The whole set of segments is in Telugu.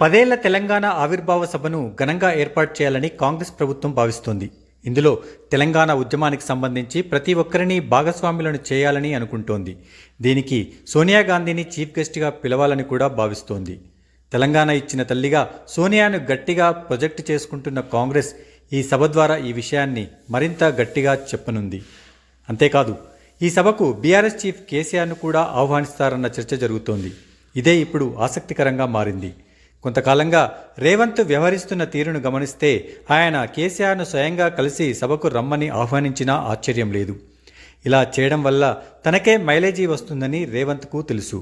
పదేళ్ళ తెలంగాణ ఆవిర్భావ సభను ఘనంగా ఏర్పాటు చేయాలని కాంగ్రెస్ ప్రభుత్వం భావిస్తోంది. ఇందులో తెలంగాణ ఉద్యమానికి సంబంధించి ప్రతి ఒక్కరిని భాగస్వాములను చేయాలని అనుకుంటోంది. దీనికి సోనియా గాంధీని చీఫ్ గెస్ట్గా పిలవాలని కూడా భావిస్తోంది. తెలంగాణ ఇచ్చిన తల్లిగా సోనియాను గట్టిగా ప్రొజెక్ట్ చేసుకుంటున్న కాంగ్రెస్ ఈ సభ ద్వారా ఈ విషయాన్ని మరింత గట్టిగా చెప్పనుంది. అంతేకాదు ఈ సభకు బీఆర్ఎస్ చీఫ్ కేసీఆర్ను కూడా ఆహ్వానిస్తారన్న చర్చ జరుగుతోంది. ఇదే ఇప్పుడు ఆసక్తికరంగా మారింది. కొంతకాలంగా రేవంత్ వ్యవహరిస్తున్న తీరును గమనిస్తే ఆయన కేసీఆర్ను స్వయంగా కలిసి సభకు రమ్మని ఆహ్వానించినా ఆశ్చర్యం లేదు. ఇలా చేయడం వల్ల తనకే మైలేజీ వస్తుందని రేవంత్కు తెలుసు.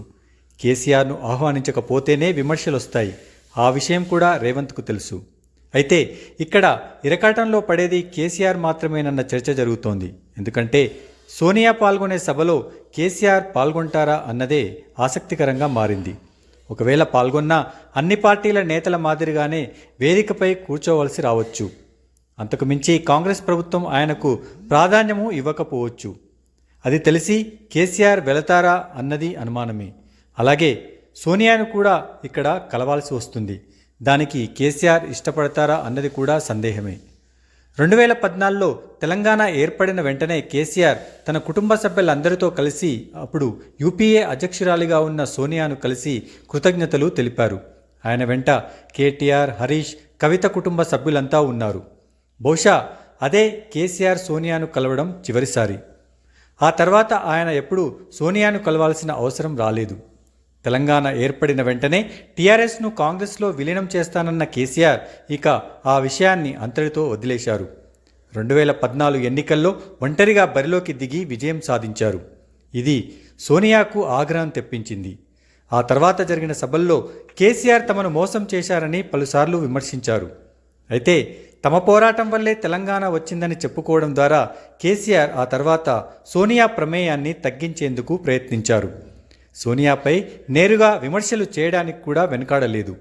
కేసీఆర్ను ఆహ్వానించకపోతేనే విమర్శలు వస్తాయి ఆ విషయం కూడా రేవంత్కు తెలుసు. అయితే ఇక్కడ ఇరకాటంలో పడేది కేసీఆర్ మాత్రమేనన్న చర్చ జరుగుతోంది. ఎందుకంటే సోనియా పాల్గొనే సభలో కేసీఆర్ పాల్గొంటారా అన్నదే ఆసక్తికరంగా మారింది. ఒకవేళ పాల్గొన్న అన్ని పార్టీల నేతల మాదిరిగానే వేదికపై కూర్చోవలసి రావచ్చు. అంతకు మించి కాంగ్రెస్ ప్రభుత్వం ఆయనకు ప్రాధాన్యము ఇవ్వకపోవచ్చు. అది తెలిసి కేసీఆర్ వెళతారా అన్నది అనుమానమే. అలాగే సోనియాను కూడా ఇక్కడ కలవాల్సి వస్తుంది. దానికి కేసీఆర్ ఇష్టపడతారా అన్నది కూడా సందేహమే. రెండు వేల పద్నాలుగులో తెలంగాణ ఏర్పడిన వెంటనే కేసీఆర్ తన కుటుంబ సభ్యులందరితో కలిసి అప్పుడు యూపీఏ అధ్యక్షురాలిగా ఉన్న సోనియాను కలిసి కృతజ్ఞతలు తెలిపారు. ఆయన వెంట కేటీఆర్ హరీష్ కవిత కుటుంబ సభ్యులంతా ఉన్నారు. బహుశా అదే కేసీఆర్ సోనియాను కలవడం చివరిసారి. ఆ తర్వాత ఆయన ఎప్పుడూ సోనియాను కలవాల్సిన అవసరం రాలేదు. తెలంగాణ ఏర్పడిన వెంటనే టీఆర్ఎస్ను కాంగ్రెస్లో విలీనం చేస్తానన్న కేసీఆర్ ఇక ఆ విషయాన్ని అంతటితో వదిలేశారు. రెండు వేల పద్నాలుగు ఎన్నికల్లో ఒంటరిగా బరిలోకి దిగి విజయం సాధించారు. ఇది సోనియాకు ఆగ్రహం తెప్పించింది. ఆ తర్వాత జరిగిన సభల్లో కేసీఆర్ తమను మోసం చేశారని పలుసార్లు విమర్శించారు. అయితే తమ పోరాటం వల్లే తెలంగాణ వచ్చిందని చెప్పుకోవడం ద్వారా కేసీఆర్ ఆ తర్వాత సోనియా ప్రమేయాన్ని తగ్గించేందుకు ప్రయత్నించారు. సోనియాపై నేరుగా విమర్శలు చేయడానికి కూడా వెనుకాడలేదు.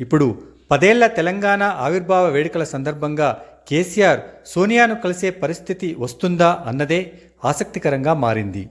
ఇప్పుడు పదేళ్ళ తెలంగాణ ఆవిర్భావ వేడుకల సందర్భంగా కేసీఆర్ సోనియాను కలిసే పరిస్థితి వస్తుందా అన్నదే ఆసక్తికరంగా మారింది.